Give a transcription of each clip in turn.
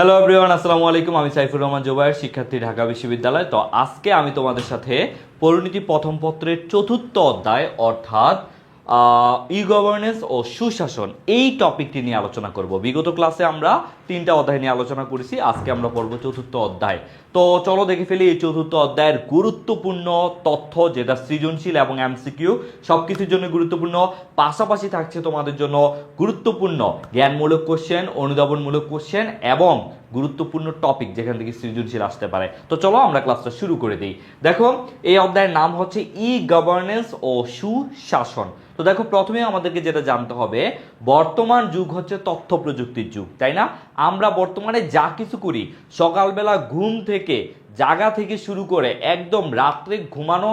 Hello everyone আসসালামু আলাইকুম আমি সাইফুর রহমান জোবায়ের, শিক্ষার্থী ঢাকা বিশ্ববিদ্যালয়। তো আজকে আমি তোমাদের সাথে পরিণতি প্রথম পত্রের চতুর্থ অধ্যায়, অর্থাৎ ই গভর্নেন্স ও সুশাসন এই টপিকটি নিয়ে আলোচনা করব। বিগত ক্লাসে আমরা তিনটা অধ্যায় নিয়ে আলোচনা করেছি। আজকে আমরা পড়ব চতুর্থ অধ্যায়। তো চলো দেখে ফেলি এই চতুর্থ অধ্যায়ের গুরুত্বপূর্ণ তথ্য যেটা সৃজনশীল এবং এমসিকিউ সব কিছুর জন্য গুরুত্বপূর্ণ। পাশাপাশি থাকছে তোমাদের জন্য গুরুত্বপূর্ণ জ্ঞানমূলক কোশ্চেন অনুধাবনমূলক কোশ্চেন এবং গুরুত্বপূর্ণ টপিক যেখান থেকে সৃজনশীল আসতে পারে। তো চলো আমরা ক্লাসটা শুরু করে দিই। দেখো, এই অধ্যায়ের নাম হচ্ছে ই গভর্নেন্স ও সুশাসন। তো দেখো, প্রথমে আমাদেরকে যেটা জানতে হবে, বর্তমান যুগ হচ্ছে তথ্য প্রযুক্তির যুগ, তাই না? আমরা বর্তমানে যা কিছু করি, সকালবেলা ঘুম থেকে, জাগা থেকে শুরু করে একদম রাত্রে ঘুমানো,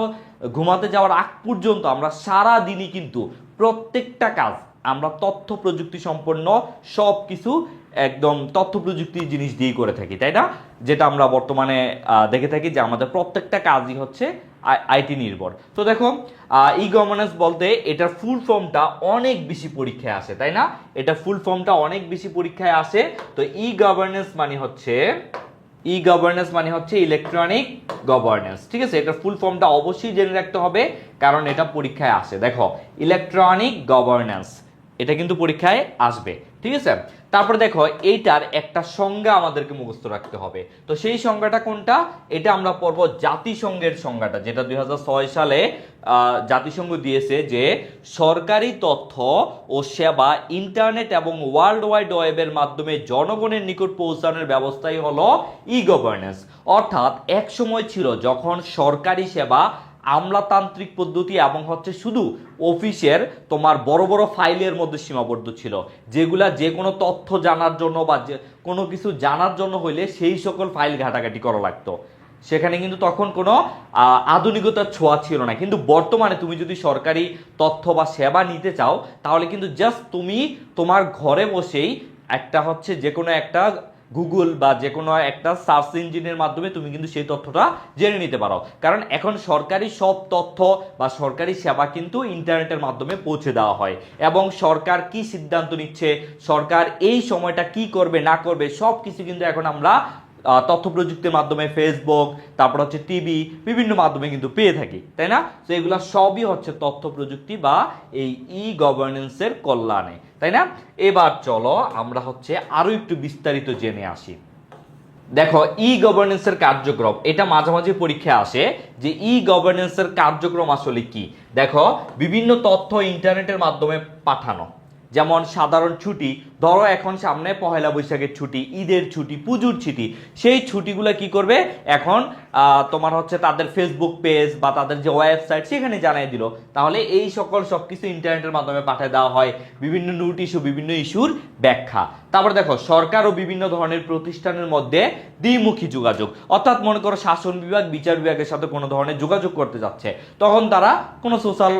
ঘুমাতে যাওয়ার আগ পর্যন্ত আমরা সারা দিনই কিন্তু প্রত্যেকটা কাজ, আমরা তথ্য প্রযুক্তি সম্পন্ন সব কিছু একদম তথ্য প্রযুক্তির জিনিস দিয়েই করে থাকি, তাই না? যেটা আমরা বর্তমানে দেখে থাকি যে আমাদের প্রত্যেকটা কাজই হচ্ছে আইটি নির্ভর। তো দেখো ই গভর্নেন্স বলতে এটার ফুল ফর্মটা অনেক বেশি পরীক্ষায় আসে, তাই না? এটা ফুল ফর্মটা অনেক বেশি পরীক্ষায় আসে। তো ই গভর্নেন্স মানে হচ্ছে ই গভর্নেন্স মানে হচ্ছে ইলেকট্রনিক গভর্নেন্স ঠিক আছে? এটার ফুল ফর্মটা অবশ্যই জেনে রাখতে হবে, কারণ এটা পরীক্ষায় আসে। দেখো ইলেকট্রনিক গভর্নেন্স এটা কিন্তু পরীক্ষায় আসবে, ঠিক আছে? তারপরে দেখো, এইটার একটা সংজ্ঞা আমাদেরকে মুখস্থ রাখতে হবে। তো সেই সংজ্ঞাটা কোনটা? এটা আমরা পড়ব জাতিসংঘের সংজ্ঞাটা, যেটা দুই হাজার ছয় সালে জাতিসংঘ দিয়েছে যে সরকারি তথ্য ও সেবা ইন্টারনেট এবং ওয়ার্ল্ড ওয়াইড ওয়েবের মাধ্যমে জনগণের নিকট পৌঁছানোর ব্যবস্থাই হলো ই গভর্নেন্স অর্থাৎ এক সময় ছিল যখন সরকারি সেবা আমলাতান্ত্রিক পদ্ধতি এবং হচ্ছে শুধু অফিসের তোমার বড় বড় ফাইলের মধ্যে সীমাবদ্ধ ছিল, যেগুলা যে কোনো তথ্য জানার জন্য বা যে কোনো কিছু জানার জন্য হইলে সেই সকল ফাইল ঘাটাঘাটি করা লাগতো। সেখানে কিন্তু তখন কোনো আধুনিকতার ছোঁয়া ছিল না। কিন্তু বর্তমানে তুমি যদি সরকারি তথ্য বা সেবা নিতে চাও, তাহলে কিন্তু জাস্ট তুমি তোমার ঘরে বসেই একটা হচ্ছে যে কোনো একটা গুগল বা যে কোনো একটা সার্চ ইঞ্জিনের মাধ্যমে তুমি কিন্তু সেই তথ্যটা জেনে নিতে পারো। কারণ এখন সরকারি সব তথ্য বা সরকারি সেবা কিন্তু ইন্টারনেটের মাধ্যমে পৌঁছে দেওয়া হয় এবং সরকার কি সিদ্ধান্ত নিচ্ছে, সরকার এই সময়টা কি করবে, না করবে সব কিছু কিন্তু এখন আমরা তথ্য প্রযুক্তির মাধ্যমে ফেসবুক তারপর হচ্ছে টিভি বিভিন্ন মাধ্যমে কিন্তু পেয়ে থাকি, তাই না? তো এগুলো সবই হচ্ছে তথ্য প্রযুক্তি বা এই ই গভর্নেন্সের কল্যাণে, তাই না? এবার চলো আমরা হচ্ছে আরও একটু বিস্তারিত জেনে আসি। দেখো ই গভর্নেন্সের কার্যক্রম, এটা মাঝামাঝি পরীক্ষায় আসে যে ই গভর্নেন্সের কার্যক্রম আসলে কি? দেখো, বিভিন্ন তথ্য ইন্টারনেটের মাধ্যমে পাঠানো যেমন সাধারণ ছুটি, ধরো এখন সামনে পহেলা বৈশাখের ছুটি, ঈদের ছুটি, পুজোর ছুটি, সেই ছুটিগুলো কি করবে? এখন তোমার হচ্ছে তাদের ফেসবুক পেজ বা তাদের যে ওয়েবসাইট সেখানে জানিয়ে দিল। তাহলে এই সকল সবকিছু ইন্টারনেটের মাধ্যমে পাঠিয়ে দেওয়া হয় বিভিন্ন নোট ইস্যু বিভিন্ন ইস্যুর ব্যাখ্যা। তারপর দেখো, সরকার ও বিভিন্ন ধরনের প্রতিষ্ঠানের মধ্যে দ্বিমুখী যোগাযোগ। অর্থাৎ মনে করো শাসন বিভাগ, বিচার বিভাগের সাথে কোনো ধরনের যোগাযোগ করতে যাচ্ছে। তখন তারা কোনো সোশ্যাল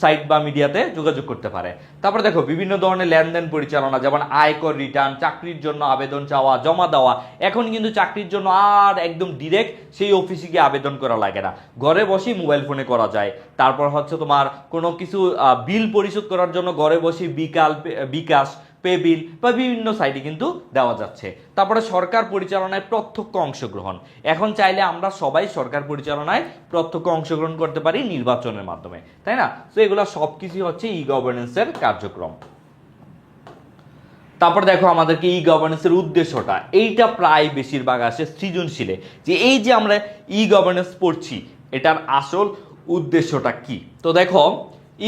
সাইট বা মিডিয়াতে যোগাযোগ করতে পারে। তারপর দেখো, বিভিন্ন ধরনের লেনদেন পরিচালনা, যেমন আয়কর রিটার্ন চাকরির জন্য আবেদন চাওয়া, জমা দেওয়া। এখন কিন্তু চাকরির জন্য আর একদম ডিরেক্ট সেই অফিসে গিয়ে আবেদন করা লাগে না। ঘরে বসেই মোবাইল ফোনে করা যায়। তারপর হচ্ছে তোমার কোনো কিছু বিল পরিশোধ করার জন্য ঘরে বসে বিকাল বিকাশ পে বিল বা বিভিন্ন সাইটে কিন্তু দেওয়া যাচ্ছে। তারপরে সরকার পরিচালনায় প্রত্যক্ষ অংশগ্রহণ। এখন চাইলে আমরা সবাই সরকার পরিচালনায় প্রত্যক্ষ অংশগ্রহণ করতে পারি নির্বাচনের মাধ্যমে। তাই না? তো এগুলো সব কিছুই হচ্ছে ই গভর্নেন্সের কার্যক্রম। তারপর দেখো আমাদেরকে ই গভর্নেন্সের উদ্দেশ্যটা। এইটা প্রায় বেশিরভাগ আসে সৃজনশীলে। যে এই যে আমরা ই গভর্নেন্স পড়ছি, এটার আসল উদ্দেশ্যটা কি? তো দেখো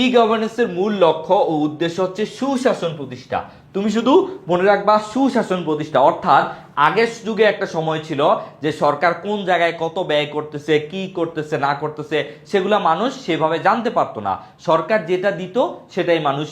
ই গভর্নেন্সের মূল লক্ষ্য ও উদ্দেশ্য হচ্ছে সুশাসন প্রতিষ্ঠা। তুমি শুধু মনে রাখবা সুশাসন প্রতিষ্ঠা। অর্থাৎ আগের যুগে একটা সময় ছিল যে সরকার কোন জায়গায় কত ব্যয় করতেছে, কি করতেছে, না করতেছে, সেগুলা মানুষ সেভাবে জানতে পারতো না। সরকার যেটা দিত, সেটাই মানুষ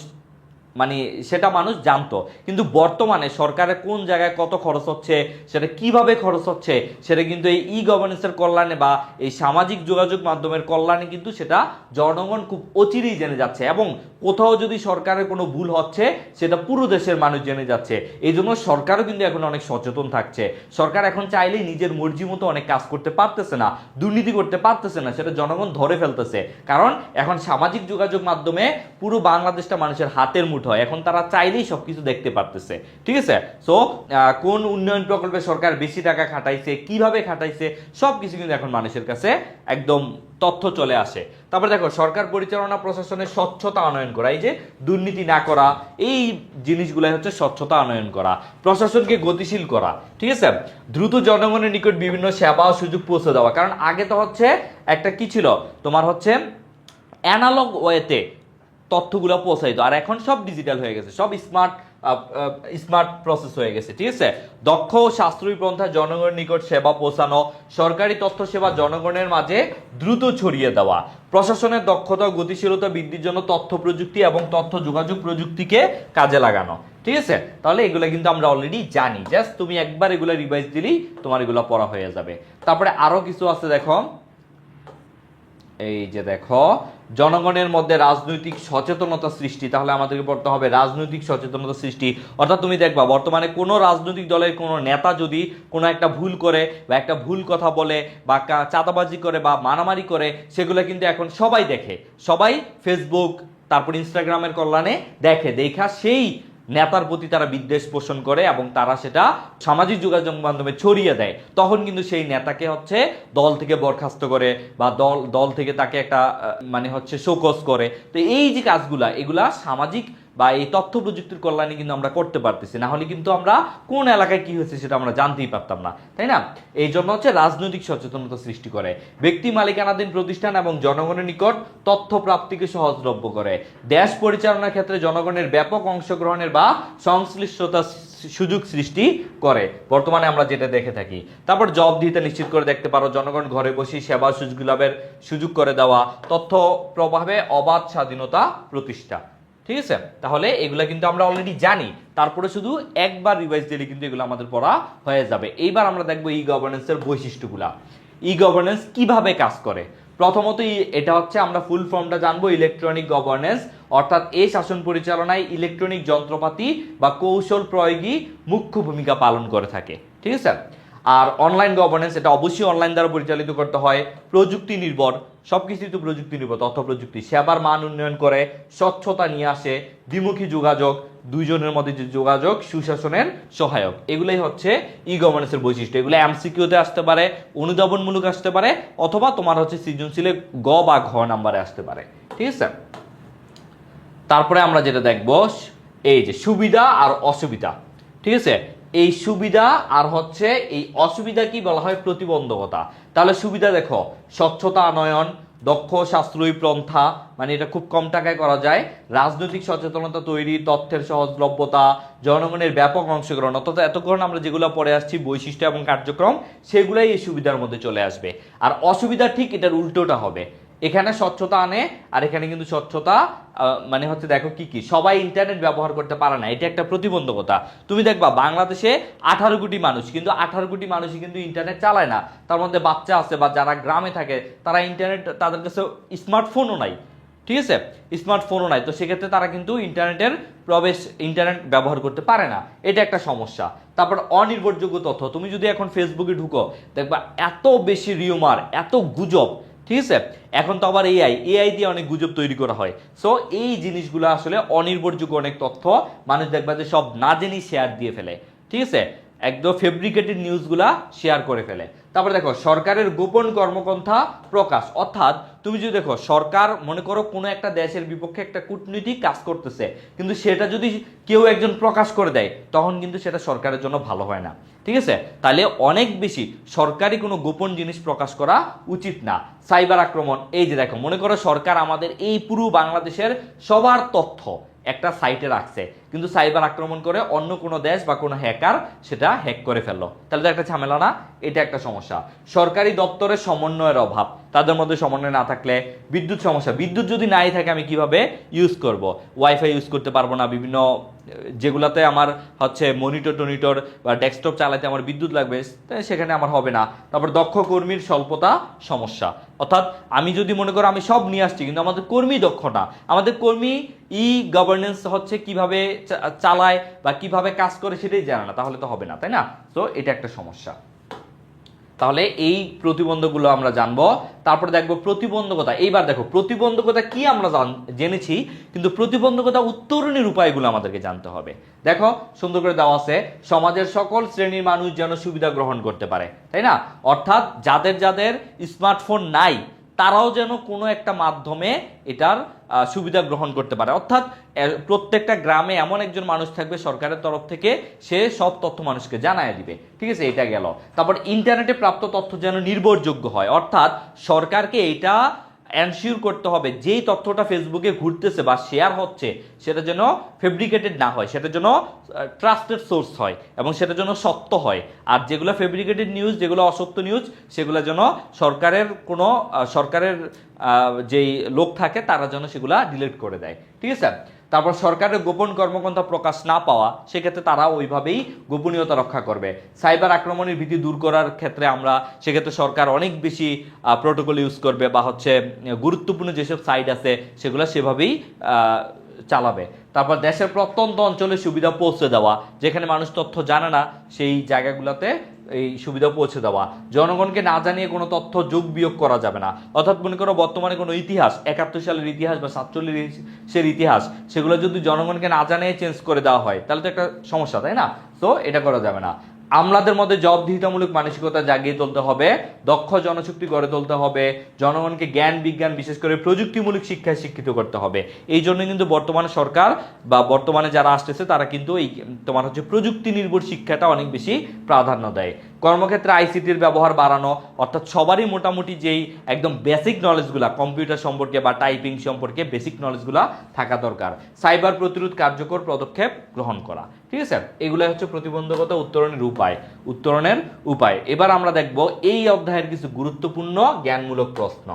মানে সেটা মানুষ জানতো। কিন্তু বর্তমানে সরকারের কোন জায়গায় কত খরচ হচ্ছে, সেটা কীভাবে খরচ হচ্ছে, সেটা কিন্তু এই ই গভর্নেন্সের কল্যাণে বা এই সামাজিক যোগাযোগ মাধ্যমের কল্যাণে কিন্তু সেটা জনগণ খুব অচিরেই জেনে যাচ্ছে এবং কোথাও যদি সরকারের কোনো ভুল হচ্ছে, সেটা পুরো দেশের মানুষ জেনে যাচ্ছে। এই জন্য সরকারও কিন্তু এখন অনেক সচেতন থাকছে। সরকার এখন চাইলেই নিজের মর্জি মতো অনেক কাজ করতে পারতেছে না, দুর্নীতি করতে পারতেছে না, সেটা জনগণ ধরে ফেলতেছে। কারণ এখন সামাজিক যোগাযোগ মাধ্যমে পুরো বাংলাদেশটা মানুষের হাতের মুঠোয় করতে হয়। এখন তারা চাইলেই সবকিছু দেখতে পারতেছে। ঠিক আছে? সো কোন উন্নয়ন প্রকল্পে সরকার বেশি টাকা খাটাইছে, কীভাবে খাটাইছে সব কিছু কিন্তু এখন মানুষের কাছে একদম তথ্য চলে আসে। তারপরে দেখো, সরকার পরিচালনা, প্রশাসনের স্বচ্ছতা আনয়ন করা, এই যে দুর্নীতি না করা, এই জিনিসগুলাই হচ্ছে স্বচ্ছতা আনয়ন করা, প্রশাসনকে গতিশীল করা, ঠিক আছে? দ্রুত জনগণের নিকট বিভিন্ন সেবা ও সুযোগ পৌঁছে দেওয়া। কারণ আগে তো হচ্ছে একটা কি ছিল? তোমার হচ্ছে অ্যানালগ ওয়েতে তথ্যগুলো পৌঁছাইতো। আর এখন সব ডিজিটাল হয়ে গেছে, সব স্মার্ট স্মার্ট প্রসেস হয়ে গেছে, ঠিক আছে? দক্ষ ও সাশ্রয়ী পন্থা জনগণের নিকট সেবা পৌঁছানো, সরকারি তথ্য সেবা জনগণের মাঝে দ্রুত ছড়িয়ে দেওয়া, প্রশাসনের দক্ষতা, গতিশীলতা, বৃদ্ধির জন্য তথ্য প্রযুক্তি এবং তথ্য যোগাযোগ প্রযুক্তিকে কাজে লাগানো, ঠিক আছে? তাহলে এগুলো কিন্তু আমরা অলরেডি জানি। জাস্ট তুমি একবার এগুলো রিভাইজ দিলেই তোমার এগুলো পড়া হয়ে যাবে। তারপরে আরও কিছু আছে, দেখো। এই যে দেখো জনগণের মধ্যে রাজনৈতিক সচেতনতা সৃষ্টি, তাহলে আমাদেরকে পড়তে হবে রাজনৈতিক সচেতনতা সৃষ্টি। অর্থাৎ তুমি দেখবা, বর্তমানে কোনো রাজনৈতিক দলের কোনো নেতা যদি কোনো একটা ভুল করে বা একটা ভুল কথা বলে বা চাঁদাবাজি করে বা মারামারি করে, সেগুলো কিন্তু এখন সবাই দেখে। সবাই ফেসবুক তারপর ইনস্টাগ্রামের কল্যাণে দেখে। দেখা সেই নেতার প্রতি তারা বিদ্বেষ পোষণ করে এবং তারা সেটা সামাজিক যোগাযোগ মাধ্যমে ছড়িয়ে দেয়। তখন কিন্তু সেই নেতাকে হচ্ছে দল থেকে বরখাস্ত করে বা দল দল থেকে তাকে একটা মানে হচ্ছে শোকস করে। তো এই যে কাজগুলা, এগুলা সামাজিক বা এই তথ্য প্রযুক্তির কল্যাণে কিন্তু আমরা করতে পারতেছি। না হলে কিন্তু আমরা কোন এলাকায় কি হয়েছে সেটা আমরা জানতেই পারতাম না। তাই না? এই জন্য হচ্ছে রাজনৈতিক সচেতনতা সৃষ্টি করে, ব্যক্তি মালিকানাধীন প্রতিষ্ঠান এবং জনগণের নিকট তথ্য প্রাপ্তিকে সহজলভ্য করে। দেশ পরিচালনার ক্ষেত্রে জনগণের ব্যাপক অংশগ্রহণের বা সংশ্লিষ্টতা সুযোগ সৃষ্টি করে। বর্তমানে আমরা যেটা দেখে থাকি, তারপর জব দিতে নিশ্চিত করে দেখতে পারো, জনগণ ঘরে বসে সেবা সুযোগ লাভের সুযোগ করে দেওয়া, তথ্য প্রভাবে অবাধ স্বাধীনতা প্রতিষ্ঠা। ঠিক আছে? তাহলে এগুলা কিন্তু আমরা অলরেডি জানি। তারপরে শুধু একবার রিভাইজ দিলে কিন্তু এগুলো আমাদের পড়া হয়ে যাবে। এইবার আমরা দেখব ই গভর্নেন্সের বৈশিষ্ট্যগুলা। ই গভর্নেন্স কীভাবে কাজ করে? প্রথমত এটা হচ্ছে আমরা ফুল ফর্মটা জানব ইলেকট্রনিক গভর্নেন্স অর্থাৎ এই শাসন পরিচালনায় ইলেকট্রনিক যন্ত্রপাতি বা কৌশল প্রয়োগী মুখ্য ভূমিকা পালন করে থাকে। ঠিক আছে? আর অনলাইন গভর্নেন্স এটা অবশ্যই অনলাইন দ্বারা পরিচালিত করতে হয়। প্রযুক্তি নির্ভর, সবকিছুই তো প্রযুক্তি নির্ভর, তথ্য প্রযুক্তি। সেবার মান উন্নয়ন করে স্বচ্ছতা নিয়ে আসে, দ্বিমুখী যোগাযোগ, দুইজনের মধ্যে যে যোগাযোগ, সুশাসনের সহায়ক। এগুলাই হচ্ছে ই গভর্নেন্সের বৈশিষ্ট্য। এগুলো এমসিকিউতে আসতে পারে, অনুধাবনমূলক আসতে পারে, অথবা তোমার হচ্ছে সৃজনশীলে গ বা ঘ নাম্বারে আসতে পারে। ঠিক আছে? তারপরে আমরা যেটা দেখব, এই যে সুবিধা আর অসুবিধা। ঠিক আছে? এই সুবিধা আর হচ্ছে এই অসুবিধা কি বলা হয়? প্রতিবন্ধকতা। তাহলে সুবিধা দেখো, স্বচ্ছতা আনয়ন, দক্ষ সাশ্রয়ী পন্থা মানে এটা খুব কম টাকায় করা যায়, রাজনৈতিক সচেতনতা তৈরি, তথ্যের সহজলভ্যতা, জনগণের ব্যাপক অংশগ্রহণ, অর্থাৎ এতক্ষণ আমরা যেগুলো পড়ে আসছি, বৈশিষ্ট্য এবং কার্যক্রম, সেগুলাই এই সুবিধার মধ্যে চলে আসবে। আর অসুবিধা ঠিক এটার উল্টোটা হবে। এখানে স্বচ্ছতা আনে, আর এখানে কিন্তু স্বচ্ছতা মানে হচ্ছে দেখো কি কি? সবাই ইন্টারনেট ব্যবহার করতে পারে না, এটা একটা প্রতিবন্ধকতা। তুমি দেখবা, বাংলাদেশে আঠারো কোটি মানুষ, কিন্তু আঠারো কোটি মানুষই কিন্তু ইন্টারনেট চালায় না। তার মধ্যে বাচ্চা আছে বা যারা গ্রামে থাকে, তারা ইন্টারনেট তাদের কাছে স্মার্টফোনও নাই। ঠিক আছে? স্মার্টফোনও নাই। তো সেক্ষেত্রে তারা কিন্তু ইন্টারনেটের প্রবেশ ইন্টারনেট ব্যবহার করতে পারে না। এটা একটা সমস্যা। তারপর অনির্ভরযোগ্য তথ্য। তুমি যদি এখন ফেসবুকে ঢুকো, দেখবা এত বেশি রিউমার এত গুজব ঠিক আছে? এখন তো আবার এআই এআই দিয়ে অনেক গুজব তৈরি করা হয়। সো এই জিনিসগুলো আসলে অনির্ভরযোগ্য অনেক তথ্য। মানুষ দেখবা যে সব না জেনেই শেয়ার দিয়ে ফেলে। ঠিক আছে? একদম ফেব্রিকেটেড নিউজগুলা শেয়ার করে ফেলে। তারপরে দেখো, সরকারের গোপন কর্মপন্থা প্রকাশ। অর্থাৎ তুমি যদি দেখো, সরকার মনে করো কোনো একটা দেশের বিপক্ষে একটা কূটনৈতিক কাজ করতেছে, কিন্তু সেটা যদি কেউ একজন প্রকাশ করে দেয়, তখন কিন্তু সেটা সরকারের জন্য ভালো হয় না। ঠিক আছে? তাহলে অনেক বেশি সরকারি কোনো গোপন জিনিস প্রকাশ করা উচিত না। সাইবার আক্রমণ, এই যে দেখো, মনে করো সরকার আমাদের এই পুরো বাংলাদেশের সবার তথ্য একটা সাইটে রাখছে। কিন্তু সাইবার আক্রমণ করে অন্য কোনো দেশ বা কোনো হ্যাকার সেটা হ্যাক করে ফেলল। তাহলে তো একটা ঝামেলা না, এটা একটা সমস্যা। সরকারি দপ্তরের সমন্বয়ের অভাব। তাদের মধ্যে সমন্বয় না থাকলে বিদ্যুৎ সমস্যা। বিদ্যুৎ যদি নাই থাকে, আমি কীভাবে ইউজ করব? ওয়াইফাই ইউজ করতে পারব না, বিভিন্ন, যেগুলাতে আমার হচ্ছে মনিটর টনিটর বা ডেস্কটপ চালাতে আমার বিদ্যুৎ লাগবে সেখানে আমার হবে না। তারপর দক্ষ কর্মীর স্বল্পতা সমস্যা। অর্থাৎ আমি যদি মনে করো আমি সব নিয়ে আসছি, কিন্তু আমাদের কর্মী দক্ষ না। আমাদের কর্মী ই গভর্নেন্স হচ্ছে কীভাবে চালায় বা কীভাবে কাজ করে সেটাই জানে না, তাহলে তো হবে না, তাই না? তো এটা একটা সমস্যা। তাহলে এই প্রতিবন্ধকগুলো আমরা জানব। তারপরে দেখব প্রতিবন্ধকতা। এইবার দেখো, প্রতিবন্ধকতা কি আমরা জান- জেনেছি, কিন্তু প্রতিবন্ধকতা উত্তরণের উপায়গুলো আমাদেরকে জানতে হবে। দেখো, সুন্দর করে দেওয়া আছে, সমাজের সকল শ্রেণির মানুষ যেন সুবিধা গ্রহণ করতে পারে, তাই না? অর্থাৎ যাদের যাদের স্মার্টফোন নাই তারাও যেন কোনো একটা মাধ্যমে এটার সুবিধা গ্রহণ করতে পারে। অর্থাৎ প্রত্যেকটা গ্রামে এমন একজন মানুষ থাকবে সরকারের তরফ থেকে, সে সব তথ্য মানুষকে জানায় দিবে। ঠিক আছে? এটা গেল। তারপর ইন্টারনেটে প্রাপ্ত তথ্য যেন নির্ভরযোগ্য হয়। অর্থাৎ, সরকারকে এটা এনশিওর করতে হবে যেই তথ্যটা ফেসবুকে ঘুরতেছে বা শেয়ার হচ্ছে, সেটা যেন ফেব্রিকেটেড না হয়, সেটা যেন ট্রাস্টেড সোর্স হয় এবং সেটা যেন সত্য হয়। আর যেগুলো ফেব্রিকেটেড নিউজ যেগুলো অসত্য নিউজ সেগুলো যেন সরকারের কোনো সরকারের যেই লোক থাকে, তারা যেন সেগুলো ডিলিট করে দেয়। ঠিক আছে? তারপর সরকারের গোপন কর্মকর্তা প্রকাশ না পাওয়া, সেক্ষেত্রে তারা ওইভাবেই গোপনীয়তা রক্ষা করবে। সাইবার আক্রমণের ভীতি দূর করার ক্ষেত্রে আমরা, সেক্ষেত্রে সরকার অনেক বেশি প্রোটোকল ইউজ করবে বা হচ্ছে গুরুত্বপূর্ণ যেসব সাইট আছে, সেগুলো সেভাবেই চালাবে। তারপর দেশের প্রত্যন্ত অঞ্চলে সুবিধা পৌঁছে দেওয়া, যেখানে মানুষ তথ্য জানে না, সেই জায়গাগুলোতে এই সুবিধা পৌঁছে দেওয়া। জনগণকে না জানিয়ে কোনো তথ্য যোগ বিয়োগ করা যাবে না। অর্থাৎ মনে করো বর্তমানে কোনো ইতিহাস, একাত্তর সালের ইতিহাস বা সাতচল্লিশের ইতিহাস, সেগুলো যদি জনগণকে না জানিয়ে চেঞ্জ করে দেওয়া হয়, তাহলে তো একটা সমস্যা, তাই না? তো এটা করা যাবে না। আমলাদের মধ্যে জবাবদিহিতামূলক মানসিকতা জাগিয়ে তুলতে হবে, দক্ষ জনশক্তি গড়ে তুলতে হবে, জনগণকে জ্ঞান, বিজ্ঞান, বিশেষ করে প্রযুক্তিমূলক শিক্ষায় শিক্ষিত করতে হবে। এই জন্য কিন্তু বর্তমানে সরকার বা বর্তমানে যারা আসতেছে, তারা কিন্তু এই তোমার হচ্ছে প্রযুক্তি নির্ভর শিক্ষাটা অনেক বেশি প্রাধান্য দেয়। কর্মক্ষেত্রে আইসিটির ব্যবহার বাড়ানো, অর্থাৎ সবারই মোটামুটি যেই একদম বেসিক নলেজগুলা কম্পিউটার সম্পর্কে বা টাইপিং সম্পর্কে বেসিক নলেজগুলা থাকা দরকার। সাইবার প্রতিরোধ কার্যকর পদক্ষেপ গ্রহণ করা। ঠিক আছে? এগুলো হচ্ছে প্রতিবন্ধকতা উত্তরণের উপায়। উত্তরণের উপায়। এবার আমরা দেখব এই অধ্যায়ের কিছু গুরুত্বপূর্ণ জ্ঞানমূলক প্রশ্ন।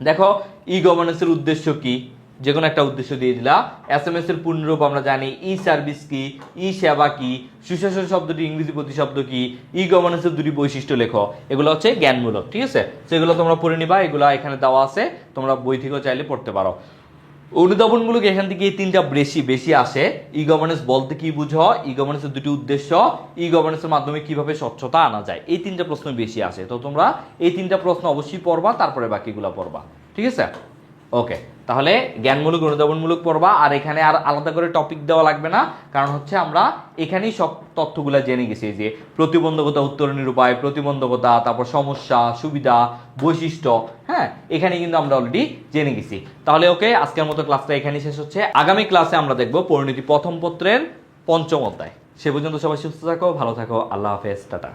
দেখো ই গভর্নেন্সের উদ্দেশ্য কি? যে কোনো একটা উদ্দেশ্য দিয়ে দিলা। এস এম এস এর পূর্ণরূপ আমরা জানি ই সার্ভিস কি ই সেবা কি, সুশাসন শব্দটি ইংরেজি প্রতিশব্দ কি ই গভর্নেন্সের দুটি বৈশিষ্ট্য লেখো। এগুলো হচ্ছে জ্ঞানমূলক, ঠিক আছে? সেগুলো তোমরা পড়ে নিবা, এগুলো এখানে দেওয়া আছে, তোমরা বই থেকেও চাইলে পড়তে পারো। অনুধাবনমূলক এখান থেকে এই তিনটা বেশি বেশি আসে। ই গভর্নেন্স বলতে কি বুঝো? ই গভর্নেন্সের দুটি উদ্দেশ্য ই গভর্নেন্সের মাধ্যমে কীভাবে স্বচ্ছতা আনা যায়? এই তিনটা প্রশ্ন বেশি আসে। তো তোমরা এই তিনটা প্রশ্ন অবশ্যই পড়বা, তারপরে বাকিগুলো পড়বা। ঠিক আছে? ওকে তাহলে জ্ঞানমূলক অনুধাবনমূলক পড়বা, আর এখানে আর আলাদা করে টপিক দেওয়া লাগবে না, কারণ হচ্ছে আমরা এখানেই সব তথ্যগুলো জেনে গেছি যে প্রতিবন্ধকতা উত্তরণের উপায় প্রতিবন্ধকতা, তারপর সমস্যা, সুবিধা, বৈশিষ্ট্য হ্যাঁ এখানে কিন্তু আমরা অলরেডি জেনে গেছি। তাহলে ওকে, আজকের মতো ক্লাসটা এখানেই শেষ হচ্ছে। আগামী ক্লাসে আমরা দেখব পরিণতি প্রথম পত্রের পঞ্চম অধ্যায়। সে পর্যন্ত সবাই সুস্থ থাকো, ভালো থাকো, আল্লাহ হাফেজ, টাটা।